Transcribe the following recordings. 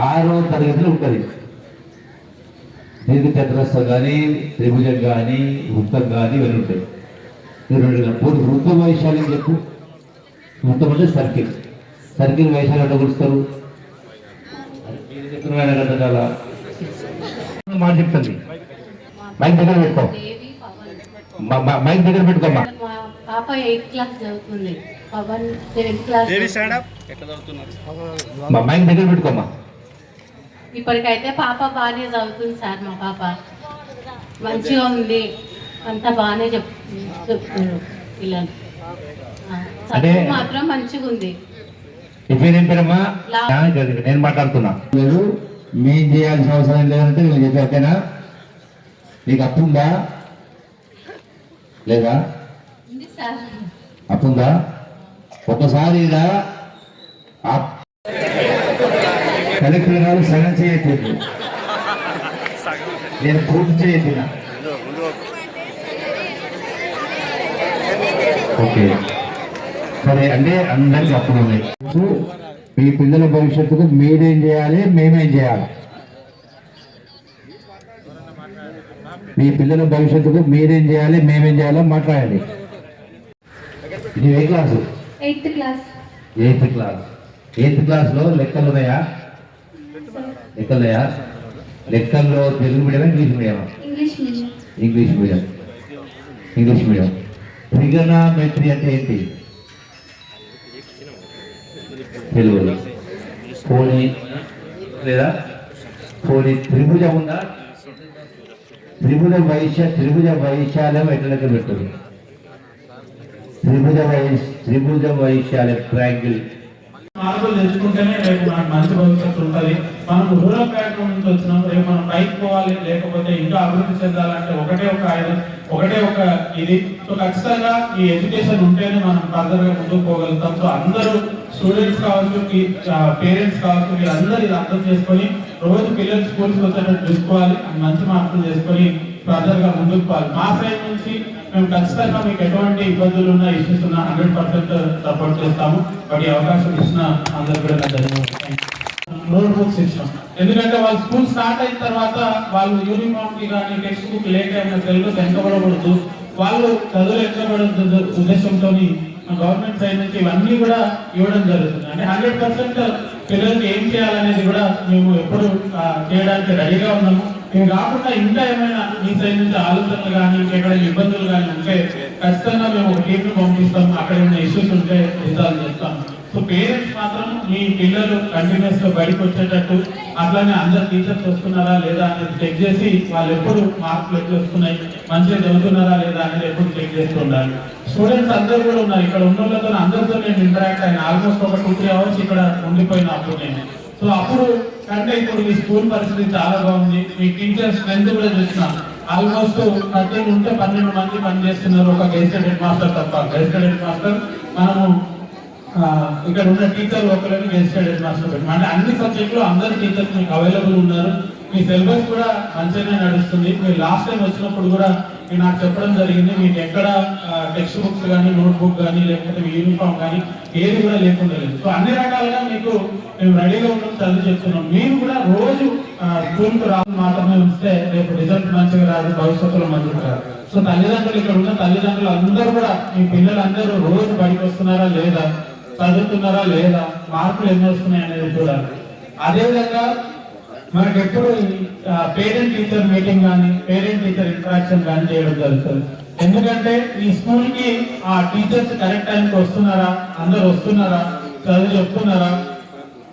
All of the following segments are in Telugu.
ఆరో తరగతిలో ఉంటుంది దీర్ఘ చతురస్రం కానీ త్రిభుజం కానీ వృత్తం కానీ ఇవన్నీ ఉంటాయి. రెండు. పోనీ వృత్త వైశాల్యం చెప్పు? వృత్తం అంటే సర్కిల్. సర్కిల్ వైశాల్యం అంటే కొలుస్తారు? మాట చెప్తుంది మైక్ దగ్గర పెట్టుకో. మైక్ దగ్గర పెట్టుకోమ్మా. పాప ఎయిత్ క్లాస్ చదువుతుంది. పవన్ సెవెంత్ క్లాస్ ఇప్పటికైతే పాప బాగానే చదువుతుంది సార్ మా పాప. మంచిగా ఉంది. అంతా బాగానే చెప్ చెప్తున్నారు పిల్లలు. చదువు మాత్రం మంచిగా ఉంది. నేను మాట్లాడుతున్నా. లేదు మేం చేయాల్సిన అవసరం లేదంటే నేను చెప్పాకేనా నీకు అప్పు ఉందా? లేదా? ఉంది సార్. అప్పు ఉందా? ఒకసారి కలెక్టర్ గారు సగం చేయట్లేదు నేను పూర్తి చేయట్లేదు ఓకే. సరే అంటే అందరికి అప్పుడు ఉన్నాయి. మీ పిల్లల భవిష్యత్తుకు మీరేం చేయాలి మేమేం చేయాలి? మీ పిల్లల భవిష్యత్తుకు మీరేం చేయాలి మేమేం చేయాలో మాట్లాడండి. ఇది ఏ class? Eighth class. Eighth class. Eighth క్లాస్లో లెక్కలు ఉన్నాయా? లెక్కలు ఉన్నాయా? లెక్కల్లో Telugu medium English medium? English medium. English medium. Trigonometry అంటే ఏంటి? తెలుగు. పోనీ లేదా? పోనీ త్రిభుజం ఉందా? త్రిభుజ వైశ్య త్రిభుజ వైశాల్యం ఎట్లా పెట్టదు త్రిభుజ వైశ్ త్రిభుజ వైశాల్యం ట్రాంగిల్ మార్పులు తెచ్చుకుంటేనే రేపు మనకు మంచి భవిష్యత్తు ఉంటుంది. మనం రూరల్ బ్యాక్గ్రౌండ్ నుంచి వచ్చినాం రేపు మనం పైకి పోవాలి లేకపోతే ఇంకా అభివృద్ధి చెందాలంటే ఒకటే ఒక ఆయుధం ఒకటే ఒక ఇది. సో ఖచ్చితంగా ఈ ఎడ్యుకేషన్ ఉంటేనే మనం ఫర్దర్గా ముందుకు పోగలుగుతాం. సో అందరూ స్టూడెంట్స్ కావచ్చు పేరెంట్స్ కావచ్చు వీళ్ళందరూ ఇది అర్థం చేసుకొని రోజు పిల్లలు స్కూల్స్కి వచ్చేటట్టు చూసుకోవాలి. అని మంచి మార్పులు చేసుకొని ఫర్దర్గా ముందుకు పోవాలి. మా సైడ్ నుంచి మేము ఖచ్చితంగా మీకు ఎటువంటి ఇబ్బందులు ఉన్నా ఇష్యూస్ ఉన్నా హండ్రెడ్ పర్సెంట్ సపోర్ట్ చేస్తాము. బట్ ఈ అవకాశం ఇచ్చిన అందరు కూడా ధన్యవాదాలు నోట్ బుక్స్ ఇచ్చాం. ఎందుకంటే వాళ్ళు స్కూల్ స్టార్ట్ అయిన తర్వాత వాళ్ళు యూనిఫామ్కి కానీ టెక్స్ట్ బుక్ లేట్ అయిన సిలబస్ వెనకబడకూడదు వాళ్ళు చదువులు వెనకబడదు ఉద్దేశంతో గవర్నమెంట్ సైడ్ నుంచి ఇవన్నీ కూడా ఇవ్వడం జరుగుతుంది. అంటే హండ్రెడ్ పర్సెంట్ పిల్లలకి ఏం చేయాలనేది కూడా మేము ఎప్పుడు చేయడానికి రెడీగా ఉన్నాము. ఇవి కాకుండా ఇంకా ఏమైనా మీ సైడ్ నుంచి ఆలోచనలు కానీ ఇంకెక్కడ ఇబ్బందులు కానీ ఉంటే ఖచ్చితంగా మేము ఒక టీంని పంపిస్తాం. అక్కడ ఉన్న ఇష్యూస్ ఉంటే రిజాల్వ్ చేస్తాం. సో పేరెంట్స్ మాత్రం మీ పిల్లలు కంటిన్యూస్గా బయటకు వచ్చేటట్టు అట్లానే అందరు టీచర్స్ వస్తున్నారా లేదా అనేది చెక్ చేసి వాళ్ళు ఎప్పుడు మార్కులు ఎప్పుడు వస్తున్నాయి మంచిగా చదువుతున్నారా లేదా అనేది ఎప్పుడు చెక్ చేస్తూ ఉండాలి. స్టూడెంట్స్ అందరూ కూడా ఉన్నారు. ఇక్కడ ఉన్న వాళ్ళతో అందరితో నేను ఇంటరాక్ట్ అయిన. ఆల్మోస్ట్ ఒక టూ త్రీ అవర్స్ ఇక్కడ ఉండిపోయిన అప్పుడు నేను. సో అప్పుడు కంటే ఇప్పుడు మీ స్కూల్ పరిస్థితి చాలా బాగుంది. మీ టీచర్ స్ట్రెంత్ కూడా చూసిన ఆల్మోస్ట్ పద్దెనిమిది ఉంటే పన్నెండు మంది పనిచేస్తున్నారు ఒక గెస్టెడ్ హెడ్ మాస్టర్ తప్ప. గెస్టెడ్ హెడ్ మాస్టర్ మనము ఇక్కడ ఉన్న టీచర్ ఒకరిని గెస్టెడ్ హెడ్ మాస్టర్ పెట్టాం అంటే అన్ని సబ్జెక్టులు అందరు టీచర్స్ మీకు అవైలబుల్ ఉన్నారు. మీ సిలబస్ కూడా మంచిగానే నడుస్తుంది. మీరు లాస్ట్ టైం వచ్చినప్పుడు కూడా మీరు నాకు చెప్పడం జరిగింది. మీకు ఎక్కడ టెక్స్ట్ బుక్స్ కానీ నోట్బుక్ కానీ లేకపోతే మీ యూనిఫామ్ కానీ ఏది కూడా లేకుండా లేదు. సో అన్ని రకాలుగా మీకు మేము రెడీగా ఉండడం చదివి చెప్తున్నాం. మీరు కూడా రోజు స్కూల్కి రాదు మాత్రమే ఉంచితే రేపు రిజల్ట్ మంచిగా రాదు భవిష్యత్తులో మంచిగా రాదు. సో తల్లిదండ్రులు ఇక్కడ ఉన్న తల్లిదండ్రులు అందరూ కూడా మీ పిల్లలందరూ రోజు బయటకు వస్తున్నారా లేదా? చదువుతున్నారా లేదా? మార్కులు ఎన్ని వస్తున్నాయి అనేది చూడాలి. అదేవిధంగా మనకి ఎప్పుడు పేరెంట్ టీచర్ మీటింగ్ కానీ పేరెంట్ టీచర్ ఇంటరాక్షన్ కానీ చేయడం జరుగుతుంది. ఎందుకంటే ఈ స్కూల్కి ఆ టీచర్స్ కరెక్ట్ టైంకి వస్తున్నారా? అందరు వస్తున్నారా? చదువు చెప్తున్నారా?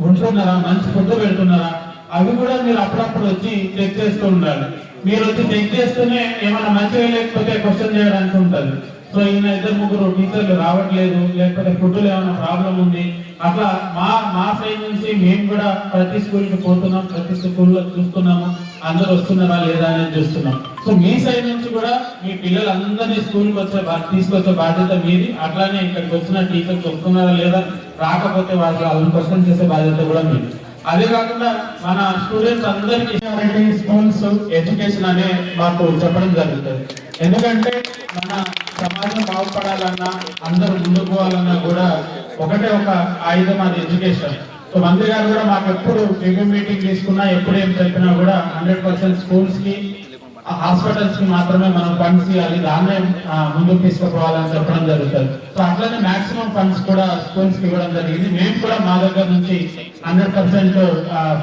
ఉంటున్నారా? మంచి ఫుడ్ పెడుతున్నారా? అవి కూడా మీరు అప్పుడప్పుడు వచ్చి చెక్ చేస్తూ ఉండాలి. మీరు వచ్చి చెక్ చేస్తూనే ఏమైనా మంచిగా లేకపోతే క్వశ్చన్ చేయడానికి ఉంటుంది. సో ఈయన ఇద్దరు ముగ్గురు టీచర్లు రావట్లేదు లేకపోతే ఫుడ్లో ఏమైనా ప్రాబ్లం ఉంది. అట్లా మా మా సైడ్ నుంచి మేము కూడా ప్రతి స్కూల్కి పోతున్నాం ప్రతి స్కూల్లో చూస్తున్నాము అందరు వస్తున్నారా లేదా అనేది చూస్తున్నాం. సో మీ సైడ్ నుంచి కూడా మీ పిల్లలందరినీ స్కూల్కి వచ్చే తీసుకొచ్చే బాధ్యత మీది. అట్లానే ఇక్కడికి వచ్చిన టీచర్స్ వస్తున్నారా లేదా రాకపోతే వాళ్ళు వాళ్ళని క్వశ్చన్ చేసే బాధ్యత కూడా మీది. అదే కాకుండా మన స్టూడెంట్స్ అందరికీ స్కూల్స్ ఎడ్యుకేషన్ అనే మాకు చెప్పడం జరుగుతుంది. ఎందుకంటే మన సమాజం బాగుపడాలన్నా అందరూ ముందుకు పోవాలన్నా కూడా ఒకటే ఒక ఆయుధం అది ఎడ్యుకేషన్. సో మంత్రి గారు కూడా మాకు ఎప్పుడు రివ్యూ మీటింగ్ తీసుకున్నా ఎప్పుడు ఏం చెప్పినా కూడా హండ్రెడ్ పర్సెంట్ స్కూల్స్కి హాస్పిటల్స్కి మాత్రమే మనం ఫండ్స్ ఇవ్వాలి. దాన్నే ముందుకు తీసుకుపోవాలని చెప్పడం జరుగుతుంది. సో అట్లనే మాక్సిమం ఫండ్స్ కూడా స్కూల్స్కి ఇవ్వడం జరిగింది. మేము కూడా మా దగ్గర నుంచి హండ్రెడ్ పర్సెంట్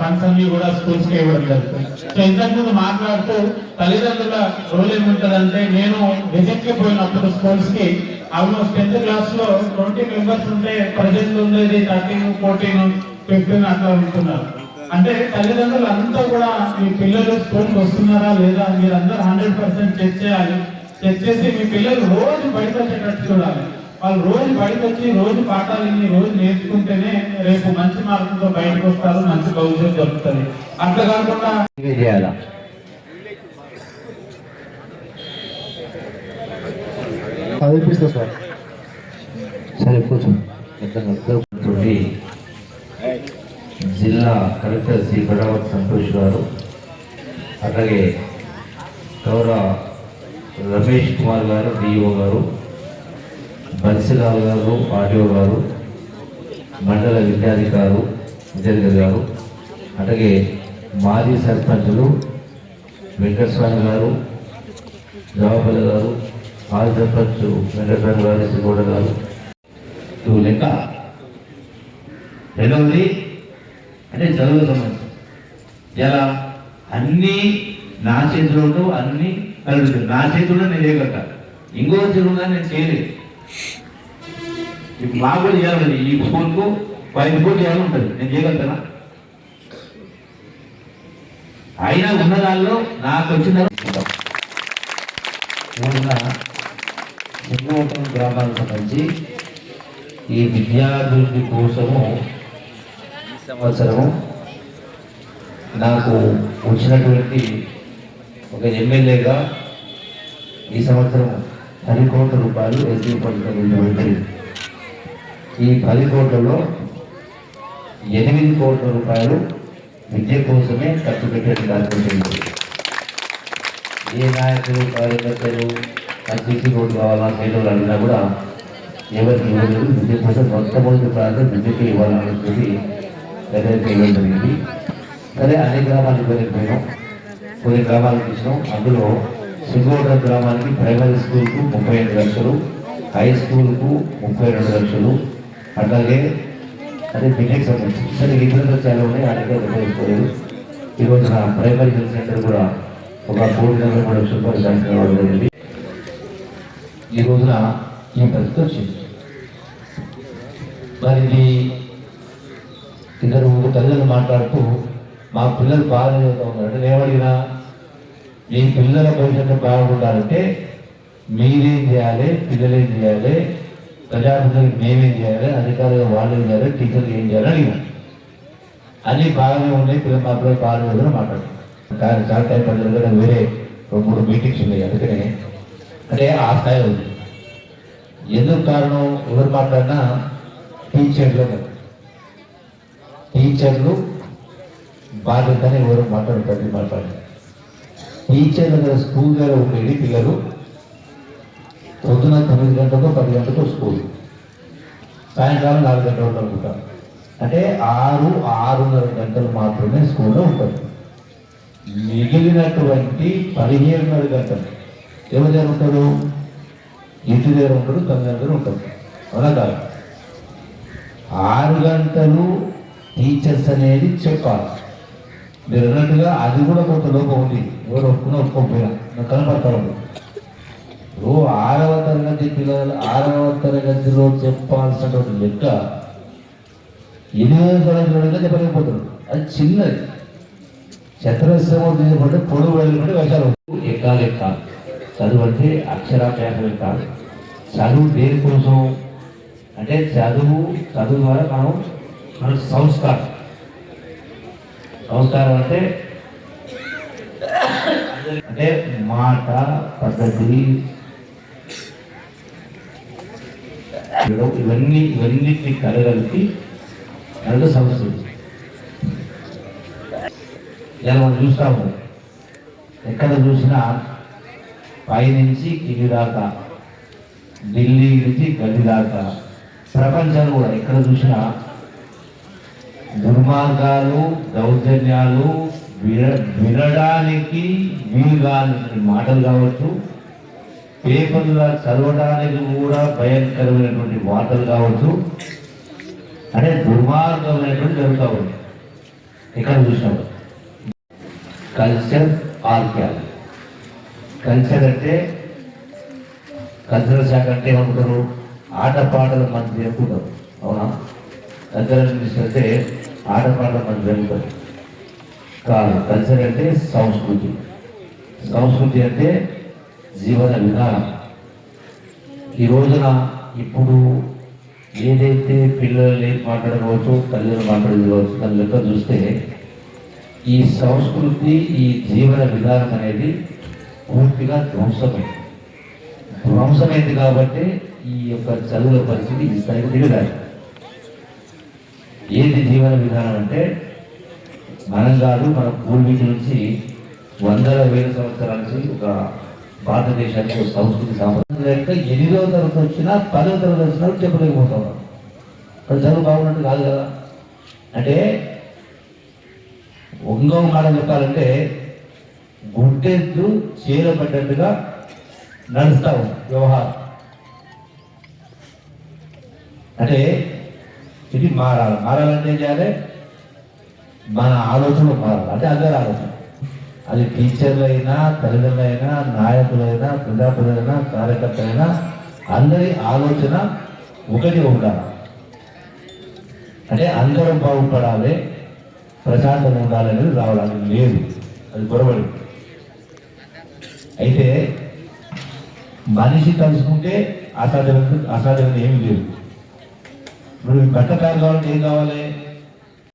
ఫండ్స్ అన్ని కూడా స్కూల్స్కి ఇవ్వడం జరుగుతుంది. సో ఇంతకు ముందు మాట్లాడుతూ తల్లిదండ్రుల రోల్ ఏముంటదంటే నేను విజిట్కి పోయినప్పుడు స్కూల్స్కి ఆల్మోస్ట్ టెన్త్ క్లాస్లో ట్వంటీ మెంబర్స్ ఉంటే ప్రజెంట్ ఉండేది థర్టీన్ ఫోర్టీన్ ఫిఫ్టీన్ అట్లా ఉంటున్నారు. అంటే తల్లిదండ్రులు అంతా కూడా మీ పిల్లలు స్కూల్కి వస్తున్నారా లేదా మీరు అందరూ హండ్రెడ్ పర్సెంట్ చెక్ చేయాలి. చెక్ చేసి మీ పిల్లలు రోజు బయట వచ్చేటట్టు చూడాలి. వాళ్ళు రోజు బయటకు వచ్చి రోజు పాఠాలు రోజు నేర్చుకుంటేనే రేపు మంచి మార్కులతో బయటకు వస్తారు మంచి భవిష్యత్తు దొరుకుతుంది. అట్లా కాకుండా చేయాలా. చదివిపిస్తా సార్. సరే కూర్చో. జిల్లా కలెక్టర్ శ్రీ బడావత్ సంతోష్ గారు అట్లాగే గౌరవ రమేష్ కుమార్ గారు డిఓ గారు బన్సిలాల్ గారు ఆర్డీఓ గారు మండల విద్యాధికారు విద్యాధికారి గారు అట్లాగే మాజీ సర్పంచులు వెంకటస్వామి గారు జవాబుల గారు మాజీ సర్పంచ్ వెంకటస్వామి గారు శ్రీగౌడ గారు. లెక్క. రెండవది అంటే చదువు సంబంధం. ఎలా? అన్నీ నా చేతిలో ఉండవు అన్నీ కలుగుతుంది నా చేతిలో నేను చేయగలట ఇంకో చెరువుగా నేను చేయలేదు. ఇప్పుడు మాకు కూడా చేయాలి ఈ ఫోన్కు పది కోట్లు చేయాలి ఉంటుంది. నేను చేయగలుగుతానా? అయినా ఉన్న దానిలో నాకు వచ్చిన మూడున సింగోటం గ్రామాలకు సంబంధించి ఈ విద్యాభివృద్ధి కోసము సంవత్సరము నాకు వచ్చినటువంటి ఒక ఎమ్మెల్యేగా ఈ సంవత్సరం పది కోట్ల రూపాయలు ఎస్డీ పడుతుంది ఈ పది కోట్లలో ఎనిమిది కోట్ల రూపాయలు విద్య కోసమే ఖర్చు పెట్టేది దాచుకుంటుంది ఏ నాయకులు కార్యకర్తలు సీసీ రోడ్డు కావాలా సైడ్లు అడిగినా కూడా ఎవరికి ఇవ్వలేదు. విద్య కోసం మొట్టమొదటి ప్రాంతం విద్యకి ఇవ్వాలనేది దగ్గరికి ఇవ్వడం జరిగింది సరే అన్ని గ్రామాలకు వెళ్ళిపోయినాం కొన్ని గ్రామాలకు ఇచ్చినాం అందులో సింగోడ గ్రామానికి ప్రైమరీ స్కూల్కు ముప్పై ఐదు లక్షలు హై స్కూల్కు ముప్పై రెండు లక్షలు. అట్లాగే అదే బిల్డింగ్ సంబంధించి సరే ఇతరులు చాలా ఉన్నాయి? ఆ దగ్గర ఉపయోగించుకోలేదు ఈరోజు నా ప్రైమరీ హెల్త్ సెంటర్ కూడా ఒక కోటి నలభై మూడు లక్షల రూపాయలు శాంక్షన్ అవ్వడం జరిగింది. ఈ రోజున ఈ పరిస్థితి వచ్చింది. మరి ఇద్దరు ముగ్గురు తల్లిదండ్రులు మాట్లాడుతూ మా పిల్లలు బాగా చదువుతా ఉన్నారు అంటే నేను అడిగినా మీ పిల్లల భవిష్యత్తు బాగుండాలంటే మీరేం చేయాలి పిల్లలు ఏం చేయాలి ప్రజాప్రతినిధులు మేమేం చేయాలి అధికారులు వాళ్ళు ఏం చేయాలి టీచర్లు ఏం చేయాలి అడిగినా అన్ని బాగానే ఉన్నాయి పిల్లలు మా పిల్లలు బాగానే కూడా మాట్లాడుతున్నాం కానీ చాలా టైం పడుతుంది కదా వేరే రెండు మూడు మీటింగ్స్ ఉన్నాయి అందుకనే అంటే ఆ స్థాయి ఉంది ఎందుకు కారణం ఎవరు మాట్లాడినా టీచర్లు టీచర్లు బాధ్యతని ఎవరు మాట్లాడుతుంది మాట్లాడారు. టీచర్ల దగ్గర స్కూల్ దగ్గర ఉండేది పిల్లలు. పొద్దున తొమ్మిది గంటలకు పది గంటలకు స్కూల్. సాయంకాలం నాలుగు గంటల వరకు అనుకుంటాం. అంటే ఆరు ఆరున్నర గంటలు మాత్రమే స్కూల్లో ఉంటుంది మిగిలినటువంటి పదిహేనున్నర గంటలు ఎవరి దగ్గర ఉంటారు? ఇంటి దగ్గర ఉంటారు తొమ్మిది దగ్గర ఉంటారు అవునా కాదు. ఆరు గంటలు టీచర్స్ అనేది చెప్పాలి. మీరు అన్నట్టుగా అది కూడా కొంత లోపం ఉంది. ఎవరు ఒప్పుకున్నా ఒప్పుకోకపోయినా. నాకు ఓ ఆరవ తరగతి పిల్లలు ఆరవ తరగతిలో చెప్పాల్సినటువంటి లెక్క ఎనిమిదవ తరగతిలో లెక్క చెప్పలేకపోతారు అది చిన్నది. చతురస్రమం తీసుకుంటే పొడుగు వెళ్ళినట్టు వేషాలు ఎక్కాలి ఎక్కాలి. చదువు అంటే అక్షరాభ్యాసం కాదు చదువు దేనికోసం? అంటే చదువు చదువు ద్వారా మనం మన సంస్కారం. సంస్కారం అంటే అంటే మాట పద్ధతి ఇవన్నీ ఇవన్నిటిని కలగలిపి కనుక సంస్కృతి ఇలా మనం చూస్తాము ఎక్కడ చూసినా పైనుంచి కింది దాకా ఢిల్లీ నుంచి గల్లి దాకా ప్రపంచం కూడా ఎక్కడ చూసినా దుర్మార్గాలు దౌర్జన్యాలు విన వినడానికి వీలుగాని మాటలు కావచ్చు పేపర్లో చదవడానికి కూడా భయంకరమైనటువంటి వార్తలు కావచ్చు అంటే దుర్మార్గమైనటువంటి జరుగుతూ ఉంది. ఇక్కడ చూసినాం. కల్చర్ ఆర్క్యాల్ కల్చర్ అంటే కల్చరల్ శాఖ అంటే ఏమనుకుంటారు ఆటపాటల మధ్య కూడా అవునా? కల్చరల్ మినిస్టర్ అంటే ఆటపాటల మంది జరుగుతుంది కాదు కల్చర్ అంటే సంస్కృతి. సంస్కృతి అంటే జీవన విధానం. ఈ రోజున ఇప్పుడు ఏదైతే పిల్లలు ఏం మాట్లాడవచ్చు తల్లిదండ్రులు మాట్లాడుకోవచ్చు దాని లెక్క చూస్తే ఈ సంస్కృతి ఈ జీవన విధానం అనేది పూర్తిగా ధ్వంసమైంది ధ్వంసమైంది కాబట్టి ఈ యొక్క చదువుల పరిస్థితి ఈ స్థాయికి దిగదాలి ఏది జీవన విధానం అంటే? మనం కాదు మన పూర్వీకుల నుంచి వందల వేల సంవత్సరాల నుంచి ఒక భారతదేశానికి ఒక సంస్కృతి సాంప్రదాయం లేక ఎనిమిదవ తరగతి వచ్చినా పదవ తరగతి వచ్చినా చెప్పలేకపోతాం అది చదువు బాగున్నట్టు కాదు కదా. అంటే ఇంకో మాట చెప్పాలంటే గుడ్డెద్దు చీరపడ్డట్టుగా నడుస్తా ఉంది వ్యవహారం. అంటే ఇది మారాలి. మారాలంటే ఏం చేయాలి? మన ఆలోచనలు మారాలి. అంటే అందరి ఆలోచన. అది టీచర్లు అయినా తల్లిదండ్రులైనా నాయకులైనా ప్రజాప్రజలైనా కార్యకర్తలైనా అందరి ఆలోచన ఒకటి ఉండాలి. అంటే అందరం బాగుపడాలి ప్రశాంతం ఉండాలనేది రావడానికి లేదు. అది పొరబడి అయితే మనిషి కలుసుకుంటే అసాధ్యమైన అసాధ్యమైన ఏమీ లేదు. మరి ఈ బట్ట కావాలంటే ఏం కావాలి?